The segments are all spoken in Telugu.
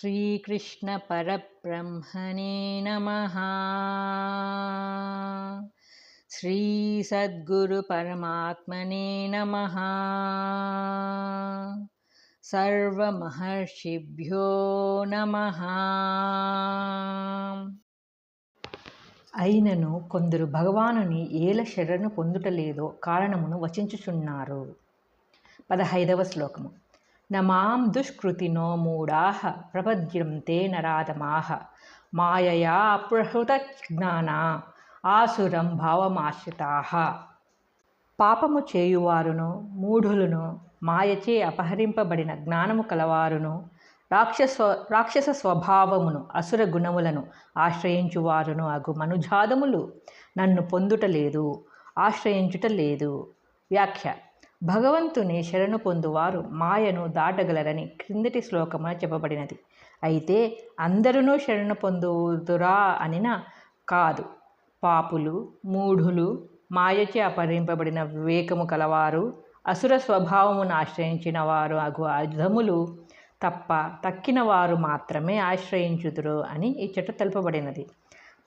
श्रीकृष्णपरब्रह्मणे नमः श्रीसद्गुरुपरमात्मने नमः सर्वमहर्षिभ्यो नमः అయినను కొందరు భగవానుని ఏల శరణు పొందుటలేదో కారణమును వచించుచున్నారు పదహైదవ శ్లోకము నమాం దుష్కృతినో మూఢాః ప్రపద్యంతే నరాధమాహ మాయయా అప్రహృత జ్ఞాన ఆసురం భావమాశ్రితా. పాపము చేయువారును మూఢులను మాయచే అపహరింపబడిన జ్ఞానము కలవారును రాక్షస రాక్షస స్వభావమును అసుర గుణములను ఆశ్రయించువారును అగు మనుజాదములు నన్ను పొందుటలేదు ఆశ్రయించుట లేదు వ్యాఖ్య. భగవంతుని శరణు పొందువారు మాయను దాటగలరని క్రిందటి శ్లోకమున చెప్పబడినది. అయితే అందరూ శరణు పొందుదురా అనిన కాదు. పాపులు మూఢులు మాయచే అపహరింపబడిన వివేకము కలవారు అసుర స్వభావమును ఆశ్రయించిన వారు అగు అధములు తప్ప తక్కిన వారు మాత్రమే ఆశ్రయించుదురు అని ఇచ్చట తెలుపబడినది.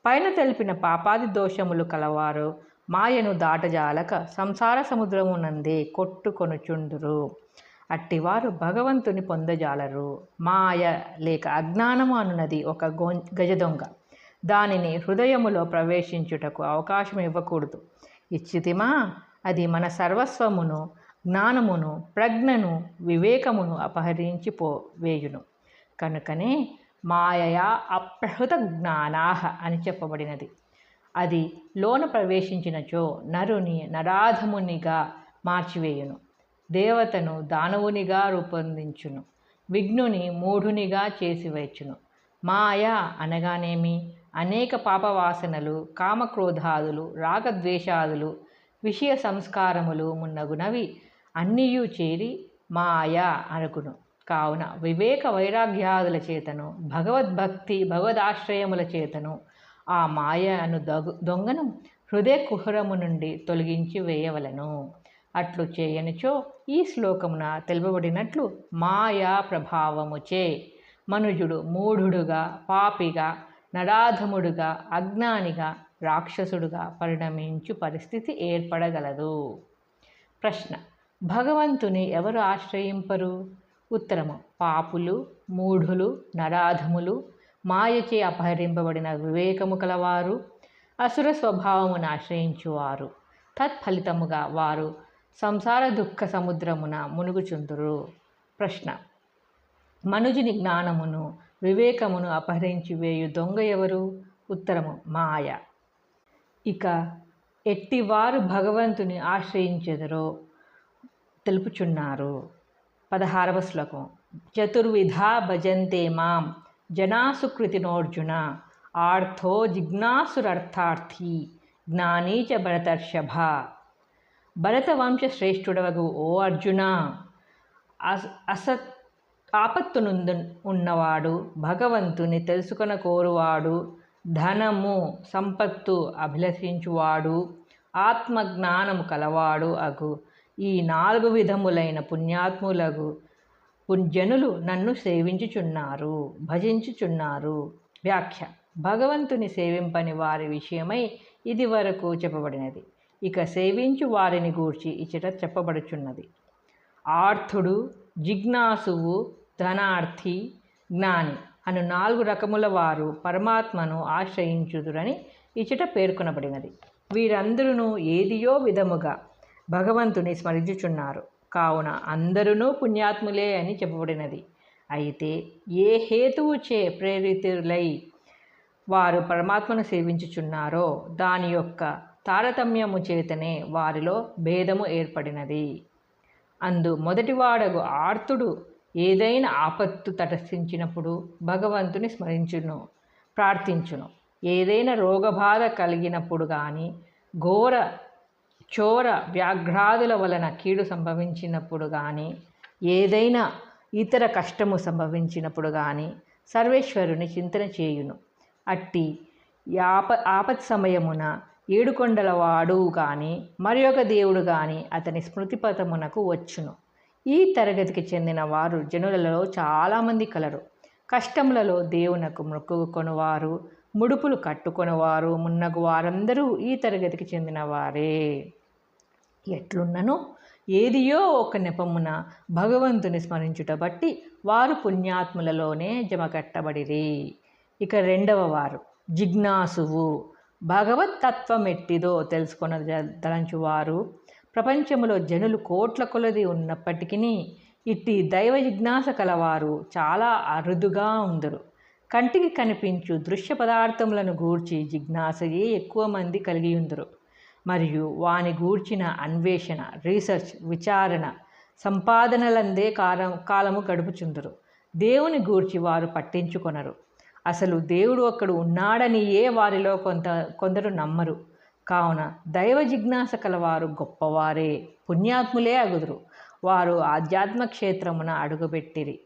పైన తెలిపిన పాపాది దోషములు కలవారు మాయను దాటజాలక సంసార సముద్రమునందే కొట్టుకొనుచుండురు అట్టివారు భగవంతుని పొందజాలరు. మాయ లేక అజ్ఞానము అనున్నది ఒక గో గజదొంగ. దానిని హృదయములో ప్రవేశించుటకు అవకాశం ఇవ్వకూడదు. ఇచ్చితిమా? అది మన సర్వస్వమును జ్ఞానమును ప్రజ్ఞను వివేకమును అపహరించి పో వేయును. కనుకనే మాయయా అప్రహృత జ్ఞానాహ అని చెప్పబడినది. అది లోన ప్రవేశించినచో నరుని నరాధమునిగా మార్చివేయును. దేవతను దానవునిగా రూపొందించును. విఘ్నుని మూఢునిగా చేసివేచును. మాయ అనగానేమి? అనేక పాపవాసనలు కామక్రోధాదులు రాగద్వేషాదులు విషయ సంస్కారములు మున్నగునవి అన్నియు చేరి మాయ అనుకును. కావున వివేక వైరాగ్యాదుల చేతను భగవద్భక్తి భగవదాశ్రయముల చేతను ఆ మాయ అను దగు దొంగను హృదయ కుహరము నుండి తొలగించి వేయవలను. అట్లు చేయనిచో ఈ శ్లోకమున తెలుపబడినట్లు మాయా ప్రభావముచే. మనుజుడు మూఢుడుగా పాపిగా నరాధముడుగా అజ్ఞానిగా రాక్షసుడుగా పరిణమించు పరిస్థితి ఏర్పడగలదు. ప్రశ్న భగవంతుని ఎవరు ఆశ్రయింపరు? ఉత్తరము పాపులు మూఢులు నరాధములు మాయచే అపహరింపబడిన వివేకము కలవారు అసుర స్వభావమును ఆశ్రయించువారు. తత్ఫలితముగా వారు సంసార దుఃఖ సముద్రమున మునుగుచుందురు. ప్రశ్న. మనుజుని జ్ఞానమును వివేకమును అపహరించి వేయు దొంగ ఎవరు? ఉత్తరము. మాయ. ఇక ఎట్టివారు భగవంతుని ఆశ్రయించెదరో తెలుపుచున్నారు. పదహారవ శ్లోకం. చతుర్విధా భజంతే మాం. జనాసుకృతినోర్జున ఆర్థో జిజ్ఞాసురర్థార్థి జ్ఞానీ చ భరతర్షభ. భరత వంశశ్రేష్ఠుడవగు ఓ అర్జున అస్ అసత్ ఆపత్తునుందు ఉన్నవాడు భగవంతుని తెలుసుకొన కోరువాడు ధనము సంపత్తు అభిలషించువాడు ఆత్మజ్ఞానము కలవాడు అగు. ఈ నాలుగు విధములైన పుణ్యాత్ములగు పుణ్యనులు నన్ను సేవించుచున్నారు భజించుచున్నారు. వ్యాఖ్య. భగవంతుని సేవింపని వారి విషయమై ఇది వరకు చెప్పబడినది. ఇక సేవించు వారిని గూర్చి ఇచ్చట చెప్పబడుచున్నది. ఆర్థుడు జిజ్ఞాసువు ధనార్థి జ్ఞాని అను నాలుగు రకముల వారు పరమాత్మను ఆశ్రయించుదురని ఇచ్చట పేర్కొనబడినది. వీరందరూ ఏదియో విధముగా భగవంతుని స్మరించుచున్నారు. కావున అందరూ పుణ్యాత్ములే అని చెప్పబడినది. అయితే ఏ హేతువు చే ప్రేరితులై వారు పరమాత్మను సేవించుచున్నారో దాని యొక్క తారతమ్యము చేతనే వారిలో భేదము ఏర్పడినది. అందు మొదటివాడగు ఆర్తుడు ఏదైనా ఆపత్తు తటస్థించినప్పుడు భగవంతుని స్మరించును ప్రార్థించును. ఏదైనా రోగబాధ కలిగినప్పుడు కానీ ఘోర చోర వ్యాఘ్రాదుల వలన కీడు సంభవించినప్పుడు కానీ ఏదైనా ఇతర కష్టము సంభవించినప్పుడు కానీ సర్వేశ్వరుని చింతన చేయును. అట్టి ఆప ఆపత్ సమయమున ఏడుకొండలవాడు కానీ మరి ఒక దేవుడు కానీ అతని స్మృతిపథమునకు వచ్చును. ఈ తరగతికి చెందిన వారు జనులలో చాలామంది కలరు. కష్టములలో దేవునకు మొక్కుకొనువారు ముడుపులు కట్టుకొనువారు మున్నగు వారందరూ ఈ తరగతికి చెందినవారే ఎట్లున్ననో ఏదియో ఒక నెపమున భగవంతుని స్మరించుట బట్టి వారు పుణ్యాత్ములలోనే జమకట్టబడిరి. ఇక రెండవ వారు జిజ్ఞాసువు. భగవత్ తత్వమెట్టిదో తెలుసుకున్న తలంచువారు. ప్రపంచములో జనులు కోట్ల కొలది ఉన్నప్పటికీ ఇట్టి దైవ జిజ్ఞాస కలవారు చాలా అరుదుగా ఉందరు. కంటికి కనిపించు దృశ్య పదార్థములను గూర్చి జిజ్ఞాసయే ఎక్కువ మంది కలిగి ఉందరు. మరియు వాని గూర్చిన అన్వేషణ రీసెర్చ్ విచారణ సంపాదనలందే కాలం కాలము గడుపుచుందరు. దేవుని గూర్చి వారు పట్టించుకొనరు. అసలు దేవుడు అక్కడ ఉన్నాడనియే వారిలో కొంత కొందరు నమ్మరు. కావున దైవ జిజ్ఞాస కలవారు గొప్పవారే పుణ్యాత్ములే అగుదురు. వారు ఆధ్యాత్మ క్షేత్రమున అడుగుపెట్టిరి.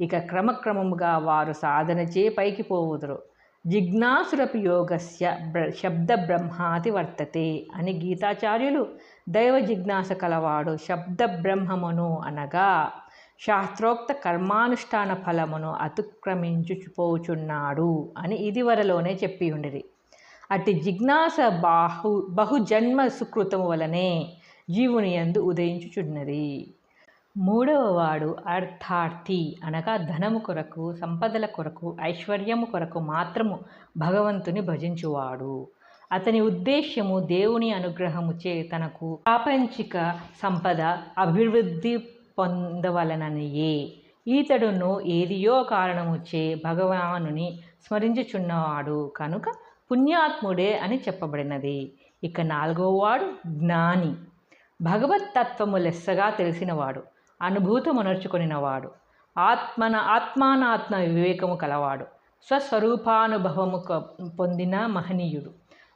ఇక క్రమక్రమముగా వారు సాధనచే పైకి పోవుదురు. జిజ్ఞాసురపి యోగస్య బ్ర శబ్ద బ్రహ్మాతి వర్తతే అని గీతాచార్యులు దైవ జిజ్ఞాస కలవాడు శబ్ద బ్రహ్మమును అనగా శాస్త్రోక్త కర్మానుష్ఠాన ఫలమును అతిక్రమించుచుపోచున్నాడు అని ఇదివరలోనే చెప్పి ఉండిరి అట్టి జిజ్ఞాస బాహు బహుజన్మ సుకృతము వలనే జీవుని యందు ఉదయించుచున్నది. మూడవ వాడు అర్థార్థి అనగా ధనము కొరకు సంపదల కొరకు ఐశ్వర్యము కొరకు మాత్రము భగవంతుని భజించువాడు. అతని ఉద్దేశ్యము దేవుని అనుగ్రహముచే తనకు ప్రాపంచిక సంపద అభివృద్ధి పొందవలననియే. ఈతడును ఏదియో కారణముచే భగవానుని స్మరించుచున్నవాడు కనుక పుణ్యాత్ముడే అని చెప్పబడినది. ఇక నాలుగవ వాడు జ్ఞాని. భగవత్ తత్వము లెస్సగా తెలిసినవాడు. అనుభూతమునర్చుకొనినవాడు ఆత్మన ఆత్మానాత్మ వివేకము కలవాడు. స్వస్వరూపానుభవము పొందిన మహనీయుడు.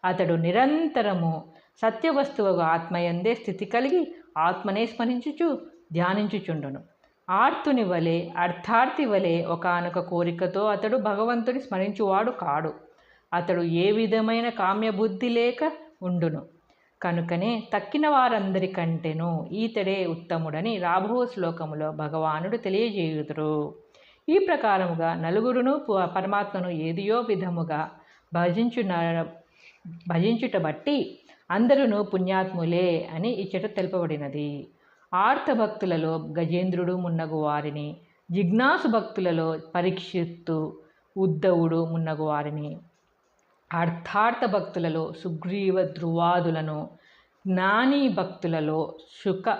అతడు నిరంతరము సత్యవస్తువు ఆత్మయందే స్థితి కలిగి ఆత్మనే స్మరించుచు ధ్యానించుచుండును. ఆర్తుని వలె అర్థార్థి వలె ఒకనొక కోరికతో అతడు భగవంతుని స్మరించువాడు కాడు. అతడు ఏ విధమైన కామ్యబుద్ధి లేక ఉండును. కనుకనే తక్కిన వారందరికంటేనూ ఈతడే ఉత్తముడని రాబో శ్లోకములో భగవానుడు తెలియజేయుదురు. ఈ ప్రకారముగా నలుగురును పరమాత్మను ఏదియో విధముగా భజించున భజించుట బట్టి అందరును పుణ్యాత్ములే అని ఇచ్చట తెలుపబడినది. ఆర్త భక్తులలో గజేంద్రుడు మున్నగు వారిని జిజ్ఞాసు భక్తులలో పరీక్షిత్తు ఉద్ధవుడు మున్నగు వారిని. అర్థార్థ భక్తులలో సుగ్రీవ ధ్రువాదులను జ్ఞాని భక్తులలో శుక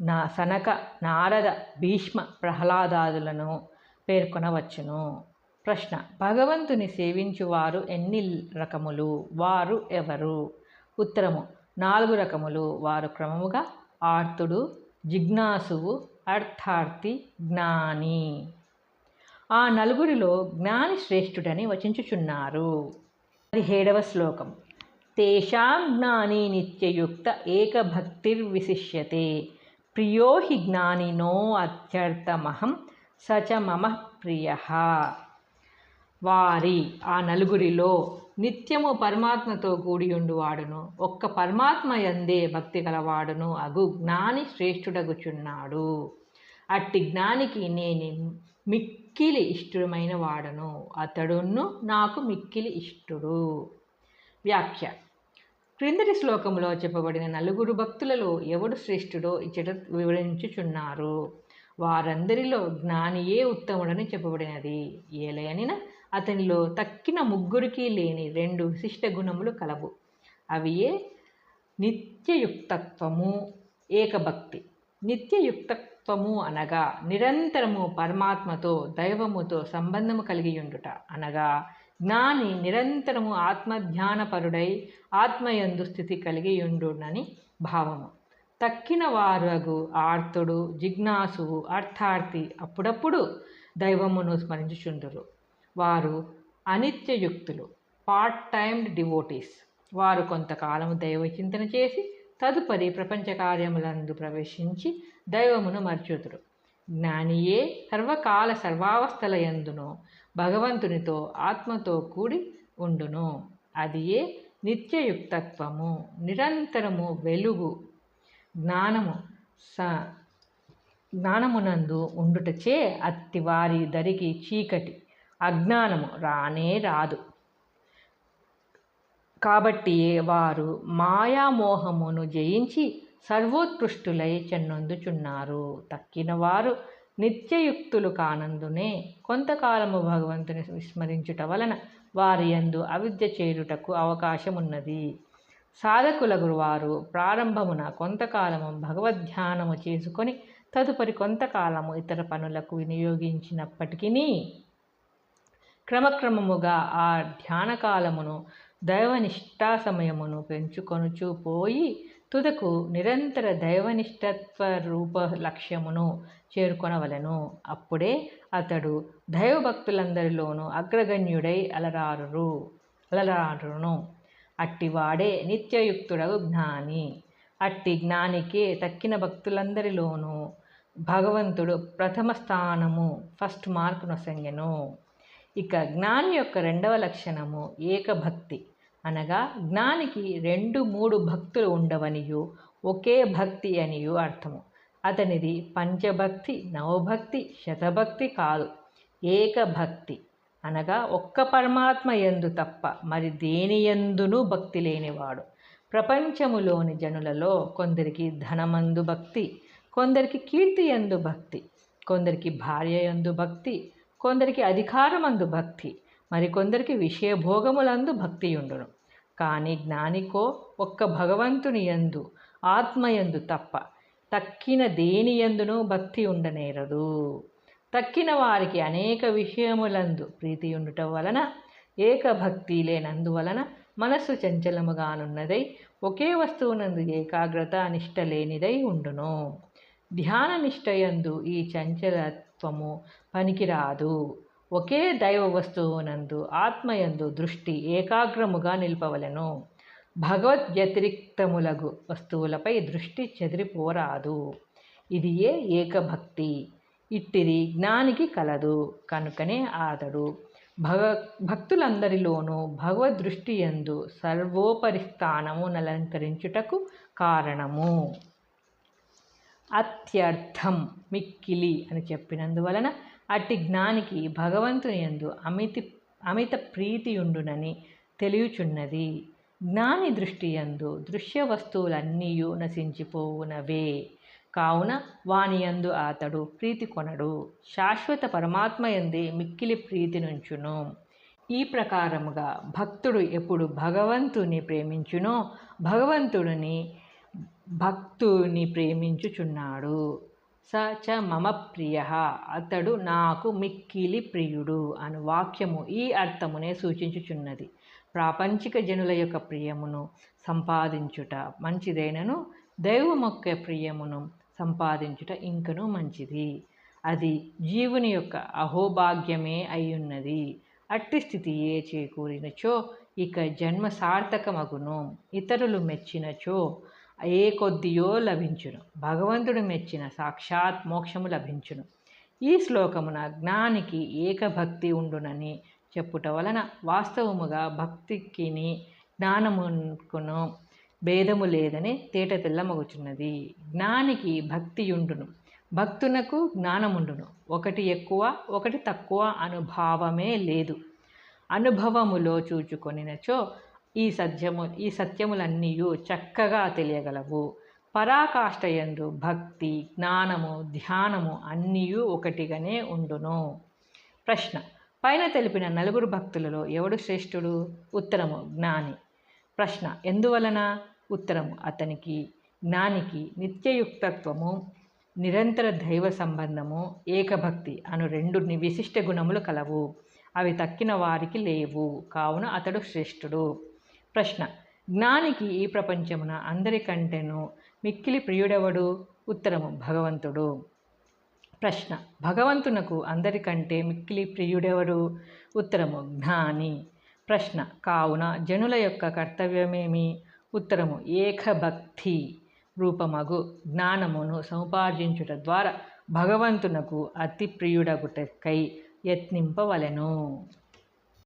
నా సనక నారద భీష్మ ప్రహ్లాదాదులను పేర్కొనవచ్చును. ప్రశ్న భగవంతుని సేవించువారు ఎన్ని రకములు? వారు ఎవరు? ఉత్తరము నాలుగు రకములు. వారు క్రమముగా ఆర్తుడు జిజ్ఞాసువు అర్థార్థి జ్ఞాని. ఆ నలుగురిలో జ్ఞాని శ్రేష్ఠుడని వచించుచున్నారు. పదిహేడవ శ్లోకం. తేషాం జ్ఞాని నిత్యయుక్త ఏకభక్తిర్విశిష్యతే. ప్రియో హి జ్ఞానినో అత్యర్థమహం సచ మమ ప్రియ. వారి ఆ నలుగురిలో నిత్యము పరమాత్మతో కూడి ఉండువాడును. ఒక్క పరమాత్మ ఎందే భక్తి గలవాడును. అగు జ్ఞాని శ్రేష్ఠుడగుచున్నాడు. అట్టి జ్ఞానికి నేను మిక్కిలి ఇష్టమైన వాడను. అతడును నాకు మిక్కిలి ఇష్టుడు. వ్యాఖ్య. క్రిందటి శ్లోకంలో చెప్పబడిన నలుగురు భక్తులలో ఎవడు శ్రేష్ఠుడో ఇచ్చట వివరించుచున్నారు. వారందరిలో జ్ఞానియే ఉత్తముడని చెప్పబడినది. ఏలయనిన అతనిలో తక్కిన ముగ్గురికి లేని రెండు విశిష్ట గుణములు కలవు. అవి ఏ నిత్యయుక్తత్వము. ఏకభక్తి. సత్వము అనగా నిరంతరము పరమాత్మతో దైవముతో సంబంధము కలిగి ఉండుట అనగా జ్ఞాని నిరంతరము ఆత్మధ్యానపరుడై ఆత్మయందు స్థితి కలిగి ఉండునని భావము. తక్కిన వారగు ఆర్తుడు జిజ్ఞాసువు అర్థార్థి అప్పుడప్పుడు దైవమును స్మరించుచుండురు. వారు అనిత్యయుక్తులు పార్ట్ టైమ్డ్ డివోటీస్ వారు కొంతకాలము దైవ చింతన చేసి తదుపరి ప్రపంచ కార్యములందు ప్రవేశించి దైవమును మర్చుతురు జ్ఞానియే సర్వకాల సర్వావస్థల యందును భగవంతునితో ఆత్మతో కూడి ఉండును. అది ఏ నిత్యయుక్తత్వము నిరంతరము వెలుగు. జ్ఞానము స జ్ఞానమునందు ఉండుటచే అత్తి వారి దరికి చీకటి అజ్ఞానము రానే రాదు. కాబట్టి వారు మాయామోహమును జయించి సర్వోత్కృష్టులై చెన్నొందుచున్నారు. తక్కిన వారు నిత్యయుక్తులు కానందునే కొంతకాలము భగవంతుని విస్మరించుట వలన వారి యందు అవిద్య చేరుటకు అవకాశమున్నది. సాధకుల గురువారు ప్రారంభమున కొంతకాలము భగవద్ధ్యానము చేసుకొని తదుపరి కొంతకాలము ఇతర పనులకు వినియోగించినప్పటికీ క్రమక్రమముగా ఆ ధ్యానకాలమును దైవనిష్టా సమయమును పెంచుకొనుచు పోయి తుదకు నిరంతర దైవనిష్టత్వ రూప లక్ష్యమును చేరుకొనవలెను. అప్పుడే అతడు దైవభక్తులందరిలోనూ అగ్రగణ్యుడై అలరారురు అలరారును. అట్టివాడే నిత్యయుక్తుడగు జ్ఞాని. అట్టి జ్ఞానికే తక్కిన భక్తులందరిలోనూ భగవంతుడు ప్రథమ స్థానము ఫస్ట్ మార్క్ నొసంగెను. ఇక జ్ఞాని యొక్క రెండవ లక్షణము ఏకభక్తి. అనగా జ్ఞానికి రెండు మూడు భక్తులు ఉండవనియు ఒకే భక్తి అనియు అర్థము. అతనిది పంచభక్తి నవభక్తి శతభక్తి కాదు ఏకభక్తి. అనగా ఒక్క పరమాత్మ ఎందు తప్ప మరి దేని యందునూ భక్తి లేనివాడు. ప్రపంచములోని జనులలో కొందరికి ధనమందు భక్తి కొందరికి కీర్తి యందు భక్తి కొందరికి భార్య యందు భక్తి కొందరికి అధికారమందు భక్తి మరికొందరికి విషయభోగములందు భక్తి ఉండును కానీ జ్ఞానికో ఒక్క భగవంతుని యందు ఆత్మయందు తప్ప తక్కిన దేని యందునూ భక్తి ఉండనేరదు తక్కిన వారికి అనేక విషయములందు ప్రీతి ఉండటం వలన ఏకభక్తి లేనందువలన మనస్సు చంచలముగానున్నదై ఒకే వస్తువునందు ఏకాగ్రత నిష్ట లేనిదై ఉండును. ధ్యాన నిష్టయందు ఈ చంచలత్వము పనికిరాదు. ఒకే దైవ వస్తువునందు ఆత్మయందు దృష్టి ఏకాగ్రముగా నిల్పవలెను. భగవద్ వ్యతిరిక్తములగు వస్తువులపై దృష్టి చెదిరిపోరాదు. ఇది ఏ ఏకభక్తి? ఇట్టిది జ్ఞానికి కలదు కనుకనే ఆతడు భగ భక్తులందరిలోనూ భగవద్ దృష్టి ఎందు సర్వోపరి స్థానము నలంకరించుటకు కారణము. అత్యర్థం మిక్కిలి అని చెప్పినందువలన అట్టి జ్ఞానికి భగవంతుని యందు అమితి అమిత ప్రీతి ఉండునని తెలియచున్నది. జ్ఞాని దృష్టి యందు దృశ్య వస్తువులన్నీయు నశించిపోవునవే. కావున వాని యందు అతడు ప్రీతి కొనడు. శాశ్వత పరమాత్మ ఎందే మిక్కిలి ప్రీతి నుంచును. ఈ ప్రకారముగా భక్తుడు ఎప్పుడు భగవంతుని ప్రేమించునో భగవంతుడిని భక్తుని ప్రేమించుచున్నాడు. స చ మమ ప్రియ అతడు నాకు మిక్కిలి ప్రియుడు అను వాక్యము ఈ అర్థమునే సూచించుచున్నది. ప్రాపంచిక జనుల యొక్క ప్రియమును సంపాదించుట మంచిదైనను దైవమొక్క ప్రియమును సంపాదించుట ఇంకనూ మంచిది. అది జీవుని యొక్క అహోభాగ్యమే అయ్యున్నది. అట్టి స్థితియే చేకూరినచో ఇక జన్మ సార్థకమగును ఇతరులు మెచ్చినచో ఏ కొద్దియో లభించును. భగవంతుడు మెచ్చిన సాక్షాత్ మోక్షము లభించును. ఈ శ్లోకమున జ్ఞానికి ఏకభక్తి ఉండునని చెప్పుట వలన వాస్తవముగా భక్తికిని జ్ఞానముకును భేదము లేదని తేట తెల్లమగుచున్నది. జ్ఞానికి భక్తియుండును భక్తునకు జ్ఞానముండును. ఒకటి ఎక్కువ ఒకటి తక్కువ అనుభావమే లేదు. అనుభవములో చూచుకొనినచో ఈ సత్యము ఈ సత్యములన్నీ చక్కగా తెలియగలవు. పరాకాష్ఠయందు భక్తి జ్ఞానము ధ్యానము అన్నీ ఒకటిగానే ఉండును. ప్రశ్న పైన తెలిపిన నలుగురు భక్తులలో ఎవడు శ్రేష్ఠుడు? ఉత్తరము జ్ఞాని. ప్రశ్న ఎందువలన? ఉత్తరము అతనికి జ్ఞానికి నిత్యయుక్తత్వము నిరంతర దైవ సంబంధము ఏకభక్తి అను రెండు విశిష్ట గుణములు కలవు. అవి తక్కిన వారికి లేవు. కావున అతడు శ్రేష్ఠుడు. ప్రశ్న. జ్ఞానికి ఈ ప్రపంచమున అందరికంటేను మిక్కిలి ప్రియుడెవడు? ఉత్తరము భగవంతుడు. ప్రశ్న. భగవంతునకు అందరికంటే మిక్కిలి ప్రియుడెవడు? ఉత్తరము జ్ఞాని. ప్రశ్న. కావున జనుల యొక్క కర్తవ్యమేమి? ఉత్తరము ఏకభక్తి రూపమగు జ్ఞానమును సముపార్జించుట ద్వారా భగవంతునకు అతి ప్రియుడగుటకై యత్నింపవలెను.